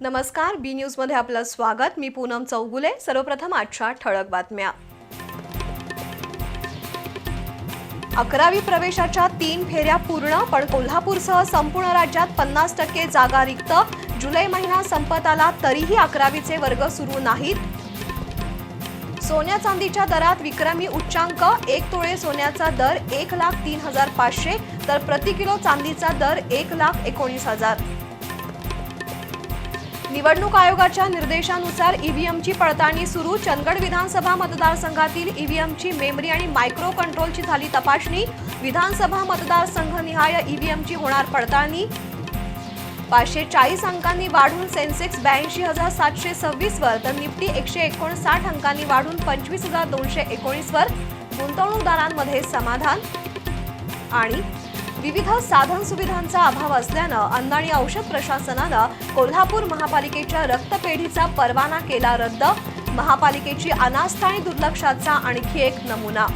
नमस्कार बी न्यूजमध्ये आपलं स्वागत. मी पूनम चौगुले. सर्वप्रथम आजच्या ठळक बातम्या. अकरावी प्रवेशाच्या तीन फेऱ्या पूर्ण पण कोल्हापूरसह संपूर्ण राज्यात पन्नास टक्के जागा रिक्त. जुलै महिना संपत आला तरीही अकरावीचे वर्ग सुरू नाहीत. सोन्या चांदीच्या दरात विक्रमी उच्चांक एक तोळे सोन्याचा दर एक लाख तीन हजार पाचशे तर प्रति किलो चांदीचा दर एक लाख एकोणीस हजार. निवडणूक आयोगाच्या निर्देशानुसार ईव्हीएमची पडताळणी सुरू. चंदगड विधानसभा मतदारसंघातील ईव्हीएमची मेमरी आणि मायक्रो कंट्रोलची झाली तपासणी. विधानसभा मतदारसंघनिहाय ईव्हीएमची होणार पडताळणी. पाचशे चाळीस अंकांनी वाढून सेन्सेक्स ब्याऐंशी हजार सातशे सव्वीसवर तर निफ्टी एकशे एकोणसाठ अंकांनी वाढून पंचवीस हजार दोनशे एकोणीसवर गुंतवणूकदारांमध्ये समाधान. आणि विविध साधन सुविधांचा अभाव असल्यानं अन्न आणि औषध प्रशासनानं कोल्हापूर महापालिकेच्या रक्तपेढीचा परवाना केला रद्द. महापालिकेची अनास्था आणि दुर्लक्षाचा आणखी एक नमुना.